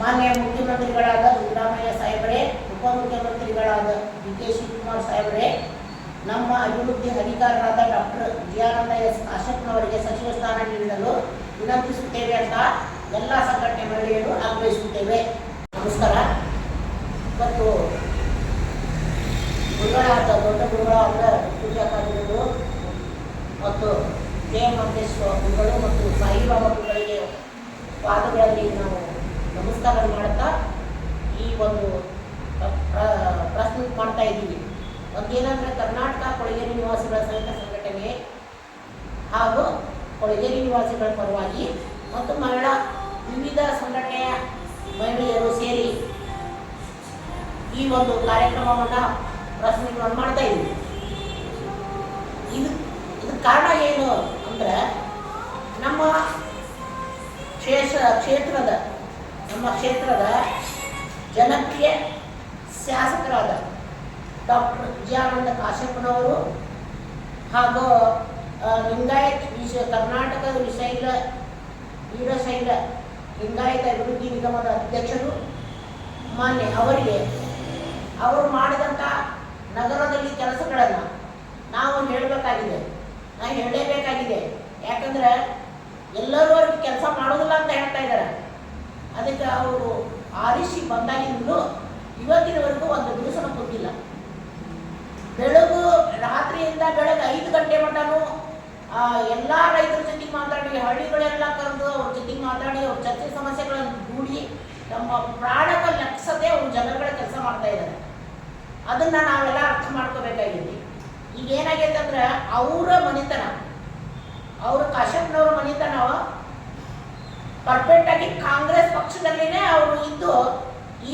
ಮಾನ್ಯ ಮುಖ್ಯಮಂತ್ರಿಗಳಾದ ಸಿದ್ದರಾಮಯ್ಯ ಸಾಹೇಬರೇ, ಉಪಮುಖ್ಯಮಂತ್ರಿಗಳಾದ ಡಿ ಕೆ ಶಿವಕುಮಾರ್ ಸಾಹೇಬರೇ, ನಮ್ಮ ಅಭಿವೃದ್ಧಿ ಅಧಿಕಾರರಾದ ಡಾಕ್ಟರ್ ಜಿಯಾನಂದ ಎಸ್ ಅಶೋಕ್ನವರಿಗೆ ಸಚಿವ ಸ್ಥಾನ ನೀಡಲು ವಿನಂತಿಸುತ್ತೇವೆ ಅಂತ ಎಲ್ಲ ಸಂಘಟನೆ ಮಹಿಳೆಯರು ಆಗ್ರಹಿಸುತ್ತೇವೆ. ನಮಸ್ಕಾರ. ಮತ್ತು ಗುರುಗಳಾದ ದೊಡ್ಡ ಗುರುಗಳಾದ ಪೂಜಾ ಕಾರ್ಯಗಳು ಮತ್ತು ಕೆ ಮಹೇಶ್ವರ ಗುರುಗಳು ಮತ್ತು ಸಾಯಿಬಾಬಾ ಗುರುಗಳಿಗೆ ಪಾದಗಳಲ್ಲಿ ನಾವು ನಮಸ್ಕಾರ ಮಾಡ್ತಾ ಈ ಒಂದು ಪ್ರಸ್ತುತ ಮಾಡ್ತಾ ಇದ್ದೀವಿ. ಒಂದೇನಂದ್ರೆ ಕರ್ನಾಟಕ ಕೊಳಗೇರಿ ನಿವಾಸಿಗಳ ಸಂಘ ಸಂಘಟನೆ ಹಾಗೂ ಕೊಳಗೇರಿ ನಿವಾಸಿಗಳ ಪರವಾಗಿ ಮತ್ತು ಮಹಿಳಾ, ವಿವಿಧ ಸಂಘಟನೆಯ ಮಹಿಳೆಯರು ಸೇರಿ ಈ ಒಂದು ಕಾರ್ಯಕ್ರಮವನ್ನು ಪ್ರಶ್ನೆಗಳನ್ನು ಮಾಡ್ತಾ ಇದ್ದೀವಿ. ಇದು, ಇದಕ್ಕೆ ಕಾರಣ ಏನು ಅಂದ್ರೆ ನಮ್ಮ ಕ್ಷೇತ್ರ ಕ್ಷೇತ್ರದ ನಮ್ಮ ಕ್ಷೇತ್ರದ ಜನಪ್ರಿಯ ಶಾಸಕರಾದ ಡಾಕ್ಟರ್ ವಿಜಯಾನಂದ ಕಾಶ್ಯಪ್ಪನವರು ಹಾಗೂ ಲಿಂಗಾಯತ್ ವಿಷ ಕರ್ನಾಟಕದ ವಿಶೈಲ ವೀರಶೈಲ ಲಿಂಗಾಯತ ಅಭಿವೃದ್ಧಿ ನಿಗಮದ ಅಧ್ಯಕ್ಷರು ಮಾನ್ಯ ಅವರಿಗೆ ಅವರು ಮಾಡಿದಂಥ ನಗರದಲ್ಲಿ ಕೆಲಸಗಳನ್ನು ನಾವು ಹೇಳಬೇಕಾಗಿದೆ. ನಾನು ಹೇಳಲೇಬೇಕಾಗಿದೆ. ಯಾಕಂದ್ರೆ ಎಲ್ಲರೂ ಅವ್ರಿಗೆ ಕೆಲಸ ಮಾಡೋದಿಲ್ಲ ಅಂತ ಹೇಳ್ತಾ ಇದ್ದಾರೆ. ಅದಕ್ಕೆ ಅವರು ಆರಿಸಿ ಬಂದಾಗಿಂದಲೂ ಇವತ್ತಿನವರೆಗೂ ಒಂದು ದಿವಸನೂ ಗೊತ್ತಿಲ್ಲ. ಬೆಳಗು ರಾತ್ರಿಯಿಂದ ಬೆಳಗ್ಗೆ ಐದು ಗಂಟೆ ಮಟನು ಎಲ್ಲ ರೈತರ ಜೊತೆಗೆ ಮಾತಾಡಿ ಹಳ್ಳಿಗಳೆಲ್ಲ ಕರೆದು ಅವ್ರ ಜೊತೆಗೆ ಮಾತಾಡಿ ಅವ್ರ ಚರ್ಚೆ ಸಮಸ್ಯೆಗಳನ್ನು ದೂಡಿ ನಮ್ಮ ಪ್ರಾಣವ ಲಕ್ಷದೆ ಅವ್ರ ಜನಗಳ ಕೆಲಸ ಮಾಡ್ತಾ ಇದ್ದಾರೆ. ಅದನ್ನ ನಾವೆಲ್ಲ ಅರ್ಥ ಮಾಡ್ಕೋಬೇಕಾಗಿದೆ. ಈಗ ಏನಾಗೈತೆ ಅಂದ್ರೆ ಅವರ ಮನಿತನ, ಅವ್ರ ಕಾಶ್ಯಪ್ನವ್ರ ಮನಿತನ ಪರ್ಫೆಕ್ಟ್ ಆಗಿ ಕಾಂಗ್ರೆಸ್ ಪಕ್ಷದಲ್ಲಿನೇ ಅವರು ಇದ್ದು,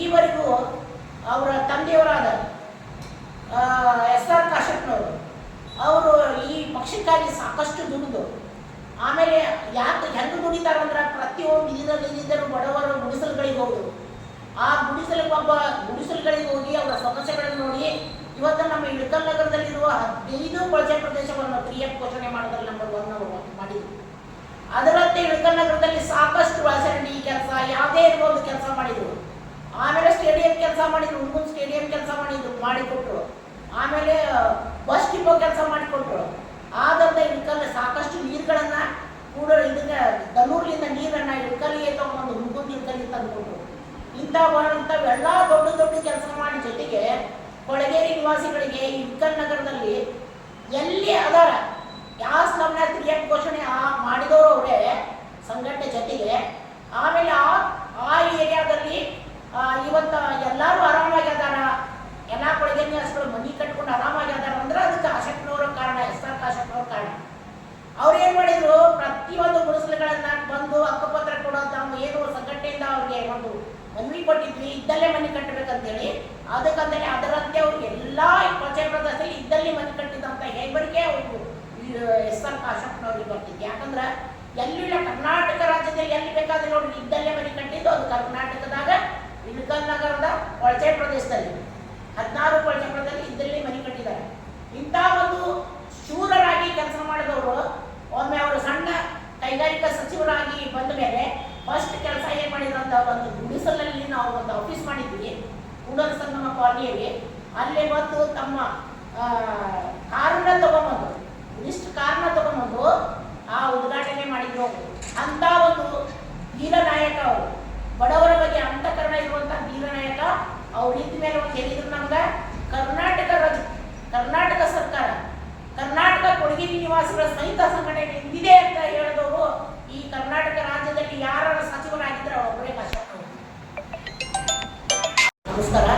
ಈವರೆಗೂ ಅವರ ತಂದೆಯವರಾದ ಎಸ್ ಆರ್ ಕಾಶಪ್ಪನವರು ಅವರು ಈ ಪಕ್ಷಕ್ಕಾಗಿ ಸಾಕಷ್ಟು ದುಡಿದು, ಆಮೇಲೆ ಯಾಕೆ ಹೆಂಗೆ ದುಡಿತಾರಂದ್ರೆ ಪ್ರತಿಯೊಂದು ಇದರಲ್ಲಿ ಬಡವರ ಗುಡಿಸಲುಗಳಿಗೆ ಹೋಗುದು ಆ ಗುಡಿಸಲಿಗೆ ಒಬ್ಬ ಗುಡಿಸಲುಗಳಿಗೆ ಹೋಗಿ ಅವರ ಸಮಸ್ಯೆಗಳನ್ನು ನೋಡಿ, ಇವತ್ತು ನಮ್ಮ ಇಳಕಲ್ ನಗರದಲ್ಲಿರುವ ಹದಿನೈದು ಕೊಳಚೆ ಪ್ರದೇಶವನ್ನು ತ್ರೀ ಎಫ್ ಘೋಷಣೆ ಮಾಡೋದ್ರಲ್ಲಿ ನಂಬರ್ ಒನ್ ಅವರು ಮಾಡಿದ್ರು. ಅದರಂತೆ ಇಳಕಲ್ ನಗರದಲ್ಲಿ ಸಾಕಷ್ಟು ಒಳಸರಣಿ ಕೆಲಸ, ಯಾವುದೇ ಒಂದು ಕೆಲಸ ಮಾಡಿದ್ರು. ಆಮೇಲೆ ಸ್ಟೇಡಿಯಂ ಕೆಲಸ ಮಾಡಿದ್ರು ಹುಡುಗನ್ ಸ್ಟೇಡಿಯಂ ಕೆಲಸ ಮಾಡಿದ್ರು, ಮಾಡಿಕೊಟ್ರು. ಆಮೇಲೆ ಬಸ್ ಡಿಪೋ ಕೆಲಸ ಮಾಡಿಕೊಟ್ರು. ಆದಂತ ಇಳಕಲ್ ಸಾಕಷ್ಟು ನೀರುಗಳನ್ನ ಕೂಡ ಇದನ್ನ ದನೂರ್ಲಿಂದ ನೀರನ್ನ ಇಳ್ಕಲ್ಲಿಗೆ ತಗೊಂಡು ಹುಡುಗನ್ ಇಳ್ಕಲ್ಲಿ ತಂದುಕೊಟ್ರು. ಎಲ್ಲಾ ದೊಡ್ಡ ದೊಡ್ಡ ಕೆಲಸ ಮಾಡಿ ಜೊತೆಗೆ ಕೊಳಗೇರಿ ನಿವಾಸಿಗಳಿಗೆ ಇಳಕಲ್ ನಗರದಲ್ಲಿ ಎಲ್ಲಿ ಅದಾರ ಯಾವ ನಮ್ಮನ್ನ ತ್ರಿಯಕ್ ಘೋಷಣೆ? ಆ ಮಾಡಿದವರು ಅವರೇ ಸಂಘಟನೆ ಜೊತೆಗೆ. ಆಮೇಲೆ ಆ ಆ ಏರಿಯಾದಲ್ಲಿ ಇವತ್ತು ಎಲ್ಲರೂ ಆರಾಮಾಗಿ ಅದಾರ ಎಲ್ಲ ಕೊಳಗೆ ಮನೆ ಕಟ್ಕೊಂಡು ಆರಾಮಾಗಿ ಅದಾರ ಅಂದ್ರೆ ಅದಕ್ಕೆ ಅಶಕ್ನವರ ಕಾರಣ ಎಸ್ ಆರ್ ಕಾಶಕ್ನವ್ರ ಕಾರಣ. ಅವ್ರು ಏನು ಮಾಡಿದ್ರು? ಪ್ರತಿಯೊಂದು ಗುಡಿಸಲುಗಳನ್ನ ಬಂದು ಅಕ್ಕಪತ್ರ ಕೊಡೋದು ನಾವು ಏನು ಸಂಘಟನೆಯಿಂದ ಅವ್ರಿಗೆ ಒಂದು ಮನವಿ ಕೊಟ್ಟಿದ್ವಿ. ಇದ್ದಲ್ಲೇ ಮನೆ ಕಟ್ಟಬೇಕಂತೇಳಿ ಅದಕ್ಕಂತೇಳಿ ಅದರಂತೆ ಅವ್ರಿಗೆ ಎಲ್ಲಾ ಪಂಚಾಯತ್ ಪ್ರದೇಶದಲ್ಲಿ ಇದ್ದಲ್ಲಿ ಮನೆ ಕಟ್ಟಿದಂತ ಹೆಗ್ಬರಿಕೆ ಅವ್ರಿಗೆ ಎಸ್ ಆರ್ ಕಾಶಪ್ಪನವ್ರಿಗೆ ಬರ್ತಿದ್ದೆ ಯಾಕಂದ್ರೆ ಎಲ್ಲಿಲ್ಲ ಕರ್ನಾಟಕ ರಾಜ್ಯದಲ್ಲಿ ಎಲ್ಲಿ ಬೇಕಾದ್ರೆ ನೋಡಿ, ಇದ್ದಲ್ಲೇ ಮನೆ ಕಟ್ಟಿದ್ದು ಅದು ಕರ್ನಾಟಕದಾಗ ಇಳಕಲ್ ನಗರದ ಕೊಳಚೆ ಪ್ರದೇಶದಲ್ಲಿ. ಹದಿನಾರು ಕೊಳಚೆ ಪ್ರದೇಶದಲ್ಲಿ ಇದ್ದಲ್ಲಿ ಮನೆ ಕಟ್ಟಿದ್ದಾರೆ. ಇಂಥ ಒಂದು ಶೂರರಾಗಿ ಕೆಲಸ ಮಾಡಿದವರು, ಒಮ್ಮೆ ಅವರು ಸಣ್ಣ ಕೈಗಾರಿಕಾ ಸಚಿವರಾಗಿ ಬಂದ ಮೇಲೆ ಫಸ್ಟ್ ಕೆಲಸ ಏನ್ ಮಾಡಿದ್ರಂತ ಒಂದು ಗುಡಿಸಲಲ್ಲಿ ನಾವು ಒಂದು ಆಫೀಸ್ ಮಾಡಿದ್ವಿ. ಕೂಡಲ ಸಂಗಮ ಕಾಲನಿಯಲ್ಲಿ. ಅಲ್ಲಿ ಬಂದು ತಮ್ಮ ಆ, ಕಾರನ್ನ ತಗೊಂಬಂದು ಇಷ್ಟು ಕಾರಣ ತಗೊಂಬಂದು ಆ ಉದ್ಘಾಟನೆ ಮಾಡಿದ್ರು. ಅಂತ ಒಂದು ವೀರನಾಯಕ ಅವರು. ಬಡವರ ಬಗ್ಗೆ ಅಂತಃಕರಣ ಇರುವಂತ ವೀರನಾಯಕ ಅವ್ರು ಇದ್ದ ಮೇಲೆ ಒಂದು ಹೇಳಿದ್ರು ನಮ್ಗೆ. ಕರ್ನಾಟಕ ಕರ್ನಾಟಕ ಸರ್ಕಾರ, ಕರ್ನಾಟಕ ಕೊಡಗಿರಿ ನಿವಾಸಿಗಳ ಸಹಿತ ಸಂಘಟನೆ ಇಂದಿದೆ ಅಂತ ಹೇಳಿದವರು ಈ ಕರ್ನಾಟಕ ರಾಜ್ಯದಲ್ಲಿ ಯಾರ ಸಚಿವರಾಗಿದ್ದರೆ ಒಬ್ಬರೇ ಅವರು. ನಮಸ್ಕಾರ.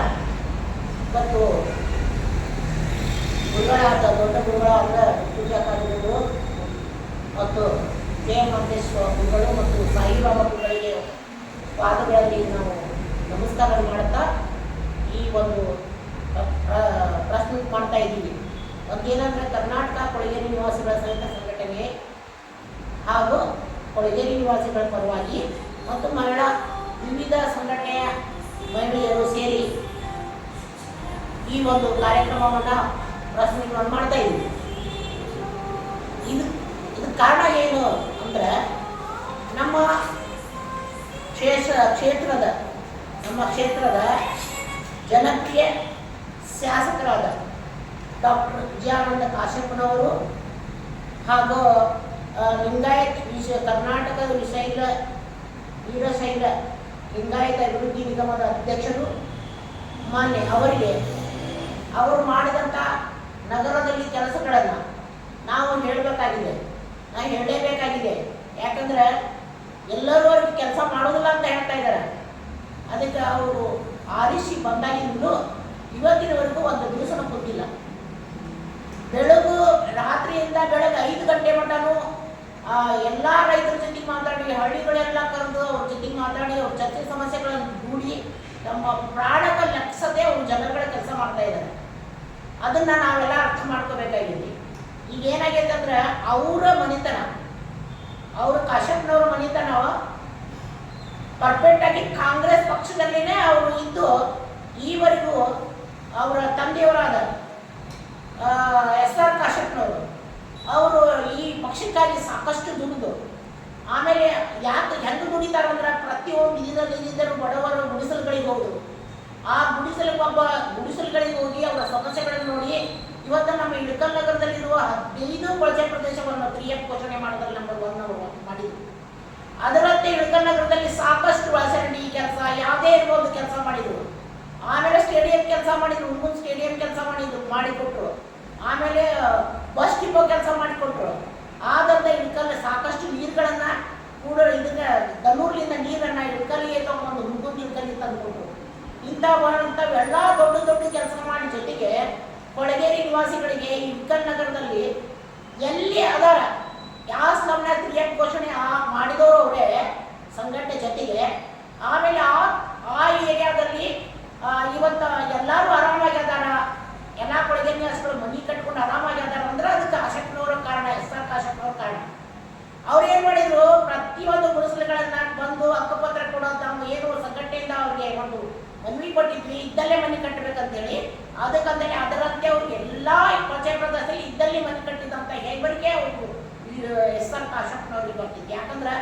ಇವತ್ತು ಗುರುಗಳ ದೊಡ್ಡ ಗುರುಗಳ ಪೂಜಾ ಕಾರ್ಯಗಳು ಮತ್ತು ಕೆ ಮಹೇಶ್ವರ ಗುರುಗಳು ಮತ್ತು ಸಾಯಿಬಾಬಾ ಗುರುಗಳಿಗೆ ಪಾದಗಳಲ್ಲಿ ನಾವು ನಮಸ್ಕಾರ ಮಾಡುತ್ತಾ ಈ ಒಂದು ಪ್ರಸ್ತುತ ಮಾಡ್ತಾ ಇದ್ದೀವಿ. ಒಂದೇನಂದ್ರೆ ಕರ್ನಾಟಕ ಕೊಳಗೇರಿ ನಿವಾಸಿಗಳ ಸಂಘ ಸಂಘಟನೆ ಹಾಗೂ ಕೊಳಗೇರಿ ನಿವಾಸಿಗಳ ಪರವಾಗಿ ಮತ್ತು ಮಹಿಳಾ ವಿವಿಧ ಸಂಘಟನೆಯ ಮಹಿಳೆಯರು ಸೇರಿ ಈ ಒಂದು ಕಾರ್ಯಕ್ರಮವನ್ನು ಪ್ರಸ್ತುತ ಮಾಡ್ತಾ ಇದ್ದೀವಿ. ಇದು, ಇದಕ್ಕೆ ಕಾರಣ ಏನು? ಅಂದ್ರೆ ನಮ್ಮ ಕ್ಷೇತ್ರ, ಕ್ಷೇತ್ರದ, ನಮ್ಮ ಕ್ಷೇತ್ರದ ಜನಪ್ರಿಯ ಶಾಸಕರಾದ ಡಾಕ್ಟರ್ ವಿಜಯಾನಂದ ಕಾಶ್ಯಪ್ಪನವರು ಹಾಗೂ ಲಿಂಗಾಯತ್ ವಿಷ ಕರ್ನಾಟಕದ ವಿಶೈಲ ವೀರಶೈಲ ಲಿಂಗಾಯತ ಅಭಿವೃದ್ಧಿ ನಿಗಮದ ಅಧ್ಯಕ್ಷರು ಮಾನ್ಯ ಅವರಿಗೆ ಅವರು ಮಾಡಿದಂಥ ನಗರದಲ್ಲಿ ಕೆಲಸಗಳನ್ನು ನಾವು ಹೇಳಬೇಕಾಗಿದೆ. ನಾವು ಹೇಳಲೇಬೇಕಾಗಿದೆ ಯಾಕಂದ್ರೆ ಎಲ್ಲರೂ ಅವ್ರಿಗೆ ಕೆಲಸ ಮಾಡೋದಿಲ್ಲ ಅಂತ ಹೇಳ್ತಾ ಇದ್ದಾರೆ. ಅದಕ್ಕೆ ಅವರು ಆರಿಸಿ ಬಂದಾಗಿಂದಲೂ ಇವತ್ತಿನವರೆಗೂ ಒಂದು ದಿವಸನ ಕೂತಿಲ್ಲ ಬೆಳಗು ರಾತ್ರಿಯಿಂದ ಬೆಳಗ್ಗೆ ಐದು ಗಂಟೆ ಮಟ್ಟನು ಎಲ್ಲ ರೈತರ ಜೊತೆಗೆ ಮಾತಾಡಿ, ಹಳ್ಳಿಗಳೆಲ್ಲ ಕರೆದು ಅವ್ರ ಜೊತೆಗೆ ಮಾತಾಡಿ, ಅವ್ರ ಚರ್ಚೆ ಸಮಸ್ಯೆಗಳನ್ನು ಕೂಡಿ ನಮ್ಮ ಪ್ರಾಣಕ ಲಕ್ಷದೆ ಅವ್ರು ಜನಗಳ ಕೆಲಸ ಮಾಡ್ತಾ ಇದ್ದಾರೆ. ಅದನ್ನ ನಾವೆಲ್ಲ ಅರ್ಥ ಮಾಡ್ಕೋಬೇಕಾಗಿದೆ. ಈಗ ಏನಾಗೈತೆ ಅಂದ್ರೆ, ಅವರ ಮನಿತನ. ಅವ್ರ ಕಾಶ್ಯಪ್ನವ್ರ ಮನಿತನ ಪರ್ಫೆಕ್ಟ್ ಆಗಿ ಕಾಂಗ್ರೆಸ್ ಪಕ್ಷದಲ್ಲಿನೇ ಅವರು ಇದ್ದು ಈವರೆಗೂ ಅವರ ತಂದೆಯವರಾದ ಎಸ್ ಆರ್ ಕಾಶ್ಯಪ್ನವರು ಅವರು ಈ ಪಕ್ಷಕ್ಕಾಗಿ ಸಾಕಷ್ಟು ದುಡಿದು ಆಮೇಲೆ ಯಾಕೆ ಹೆಂಗೆ ದುಡಿತಾರಂದ್ರೆ ಪ್ರತಿಯೊಂದು ಇದರಲ್ಲಿ ಇದ್ದರು ಬಡವರ ಗುಡಿಸಲುಗಳಿಗೆ ಹೋಗುದು ಆ ಗುಡಿಸಲಿಗೆ ಒಬ್ಬ ಗುಡಿಸಲುಗಳಿಗೆ ಹೋಗಿ ಅವರ ಸಮಸ್ಯೆಗಳನ್ನು ನೋಡಿ ಇವತ್ತು ನಮ್ಮ ಇಳಕಲ್ ನಗರದಲ್ಲಿರುವ ಹದಿನೈದು ಕೊಳಚೆ ಪ್ರದೇಶವನ್ನು ತ್ರೀ ಎಫ್ ಘೋಷಣೆ ಮಾಡೋದ್ರಲ್ಲಿ ನಂಬರ್ ಒನ್ ಅವರು ಮಾಡಿದ್ರು. ಅದರಂತೆ ಇಳಕಲ್ ನಗರದಲ್ಲಿ ಸಾಕಷ್ಟು ಒಳಚರಂಡಿ ಕೆಲಸ, ಯಾವುದೇ ಇರ್ಬೋದು ಕೆಲಸ ಮಾಡಿದ್ರು. ಆಮೇಲೆ ಸ್ಟೇಡಿಯಂ ಕೆಲಸ ಮಾಡಿದ್ರು, ಮುಂದೆ ಸ್ಟೇಡಿಯಂ ಕೆಲಸ ಮಾಡಿದ್ರು, ಮಾಡಿಕೊಟ್ರು. ಆಮೇಲೆ ಬಸ್ ಡಿಪೋ ಕೆಲಸ ಮಾಡಿಕೊಟ್ರು. ಆದಂತ ಇಳಕಲ್ ಸಾಕಷ್ಟು ನೀರುಗಳನ್ನ ಕೂಡ ಇದನ್ನ ದನ್ನೂರ್ಲಿಂದ ನೀರನ್ನ ಇಳಕಲ್ಲಿಗೆ ತಗೊಂಡು ಹುಡುಗನ್ ಇಳಕಲ್ಲಿ ತಂದುಕೊಟ್ರು. ಇಂಥ ಬರುವಂಥವೆಲ್ಲ ದೊಡ್ಡ ದೊಡ್ಡ ಕೆಲಸ ಮಾಡಿ ಜೊತೆಗೆ ಕೊಳಗೇರಿ ನಿವಾಸಿಗಳಿಗೆ ಇಮ್ಕನ್ ನಗರದಲ್ಲಿ ಎಲ್ಲಿ ಅದಾರ? ಯಾವ ಸ್ಲಮ್ನ ಕ್ರಿಯೇಟ್ ಘೋಷಣೆ ಮಾಡಿದವರು ಅವರೇ, ಸಂಘಟನೆ ಜೊತೆಗೆ. ಆಮೇಲೆ ಆ ಆ ಏರಿಯಾದಲ್ಲಿ ಇವತ್ತು ಎಲ್ಲರೂ ಆರಾಮಾಗಿ ಅದಾರ? ಎಲ್ಲ ಕೊಳಗೇರಿ ನಿವಾಸಿಗಳು ಮನಿ ಕಟ್ಕೊಂಡು ಆರಾಮಾಗಿ ಅದಾರ ಅಂದ್ರೆ ಅದಕ್ಕೆ ಅಶಕ್ನವರ ಕಾರಣ, ಎಸ್ ಆರ್ ಕಾಶಪ್ಪನವ್ರ ಕಾರಣ. ಅವ್ರು ಏನ್ ಮಾಡಿದ್ರು? ಪ್ರತಿಯೊಂದು ಗುಡಿಸಲುಗಳನ್ನ ಬಂದು ಅಕ್ಕಪತ್ರ ಕೊಡೋ ತಮ್ಮ ಏನು ಸಂಘಟನೆಯಿಂದ ಅವ್ರಿಗೆ ಒಂದು ಮನವಿ ಕೊಟ್ಟಿದ್ವಿ, ಇದ್ದಲ್ಲೇ ಮನೆ ಕಟ್ಟಬೇಕಂತೇಳಿ ಅದಕ್ಕಂತೇಳಿ ಅದರಂತೆ ಅವರು ಎಲ್ಲಾ ಪ್ರಜೆ ಪ್ರದೇಶದಲ್ಲಿ ಇದ್ದಲ್ಲಿ ಮನೆ ಕಟ್ಟಿದಂತ ಹೆಗ್ಬರಿಕೆ ಅವರು ಎಸ್ ಆರ್ ಕಾಶಪ್ಪನವ್ರಿಗೆ ಬರ್ತಿದ್ದೆ ಯಾಕಂದ್ರೆ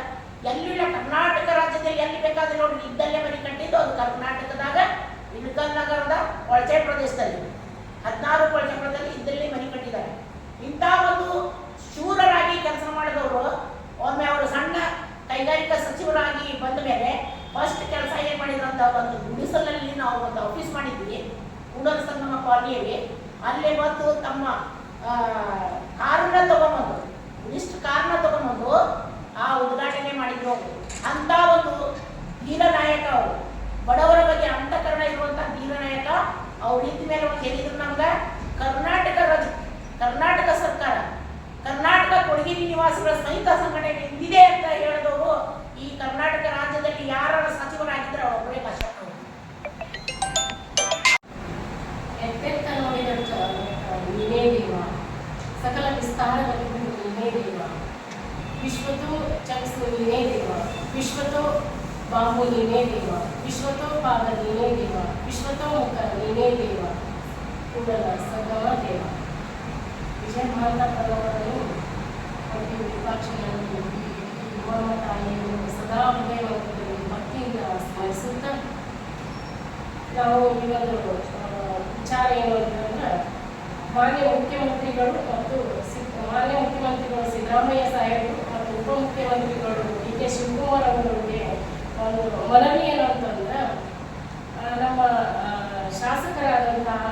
ಎಲ್ಲಿಲ್ಲ ಕರ್ನಾಟಕ ರಾಜ್ಯದಲ್ಲಿ ಎಲ್ಲಿ ಬೇಕಾದ್ರೆ ನೋಡಿ ಇದ್ದಲ್ಲೇ ಮನೆ ಕಟ್ಟಿದ್ದು, ಅದು ಕರ್ನಾಟಕದಾಗ ಇಳಕಲ್ ನಗರದ ಕೊಳಚೆ ಪ್ರದೇಶದಲ್ಲಿ. ಹದಿನಾರು ಕೊಳಚೆ ಪ್ರದೇಶದಲ್ಲಿ ಇದ್ದಲ್ಲಿ ಮನೆ ಕಟ್ಟಿದ್ದಾರೆ. ಇಂಥ ಒಂದು ಶೂರರಾಗಿ ಕೆಲಸ ಮಾಡಿದವರು, ಒಮ್ಮೆ ಅವರು ಸಣ್ಣ ಕೈಗಾರಿಕಾ ಸಚಿವರಾಗಿ ಬಂದ ಮೇಲೆ ಫಸ್ಟ್ ಕೆಲಸ ಏನು ಮಾಡಿದ್ರಂತ ಒಂದು ಗುಡಿಸಲಲ್ಲಿ ನಾವು ಒಂದು ಆಫೀಸ್ ಮಾಡಿದ್ವಿ. ಕೂಡಲ ಸಂಗಮ ಕಾಲನಿಯಲ್ಲಿ ಅಲ್ಲೇ ಬಂದು ತಮ್ಮ ಕಾರನ್ನ ತಗೊಂಬಂದು ಇಷ್ಟು ಕಾರನ್ನ ತಗೊಂಬಂದು ಆ ಉದ್ಘಾಟನೆ ಮಾಡಿದ್ರು. ಅಂತ ಒಂದು ಧೀರನಾಯಕ ಅವರು. ಬಡವರ ಬಗ್ಗೆ ಅಂತಃಕರಣ ಇರುವಂತ ಧೀರನಾಯಕ ಅವ್ರ ರೀತಿ ಮೇಲೆ ಒಂದು ಹೇಳಿದ್ರು ನಮ್ಗೆ. ಕರ್ನಾಟಕ ಕರ್ನಾಟಕ ಸರ್ಕಾರ, ಕರ್ನಾಟಕ ಕೊಡಗಿರಿ ನಿವಾಸಿಗಳ ಸಹಿತ ಸಂಘಟನೆ ಇದೆ ವಿಶ್ವತೋ ಚಕ್ಷು ನೀನೇ ದೇವ, ವಿಶ್ವತೋ ಬಾಹು ನೀನೇ ದೇವ, ವಿಶ್ವತೋ ಪಾದ ನೀನೇ ದೇವ, ವಿಶ್ವತೋ ಮುಖ ನೀನೇ ದೇವ. ಕೂಡಲ ಸಂಗಮ ದೇವ. ವಿಜಯ ಭಾರತ ಪರ್ವಗಳನ್ನು ಮತ್ತು ವಿಪಕ್ಷಗಳನ್ನು ಯುವನ ತಾಯಿಯನ್ನು ಸದಾ ಹೃದಯವಂತರಲ್ಲಿ ಭಕ್ತಿಯಿಂದ ಸ್ಮರಿಸುತ್ತಾ ನಾವು ಇವತ್ತು ವಿಚಾರ ಏನು ಅಂತಂದ್ರೆ ಮಾನ್ಯ ಮುಖ್ಯಮಂತ್ರಿಗಳು ಮತ್ತು ಮಾನ್ಯ ಮುಖ್ಯಮಂತ್ರಿಗಳು ಸಿದ್ದರಾಮಯ್ಯ ಸಾಹೇಬರು ಉಪಮುಖ್ಯಮಂತ್ರಿಗಳು ಡಿ ಕೆ ಶಿವಕುಮಾರ್ ಅವರಿಗೆ ಒಂದು ಮನವಿ ಏನು ಅಂತಂದ್ರೆ ನಮ್ಮ ಶಾಸಕರಾದಂತಹ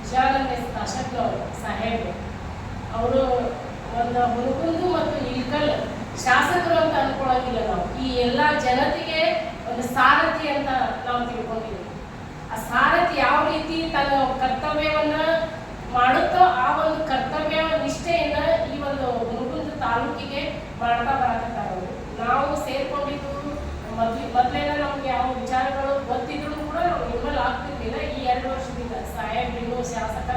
ವಿಶಾಲಂದ ಅಶೋಕ್ ಅವರು ಸಾಹೇಬ್ ಅವರು ಒಂದು ಹುಡುಗುಂದು ಮತ್ತು ಇಳ್ಕಲ್ ಶಾಸಕರು ಅಂತ ಅನ್ಕೊಳಂಗಿಲ್ಲ ನಾವು. ಈ ಎಲ್ಲ ಜನತೆಗೆ ಒಂದು ಸಾರಥಿ ಅಂತ ನಾವು ತಿಳ್ಕೊಂಡಿದ್ದೀವಿ. ಆ ಸಾರಥಿ ಯಾವ ಎರಡು ವರ್ಷದಿಂದ ಸಾಹೇಬ್ರು ಇನ್ನೂ ಶಾಸಕ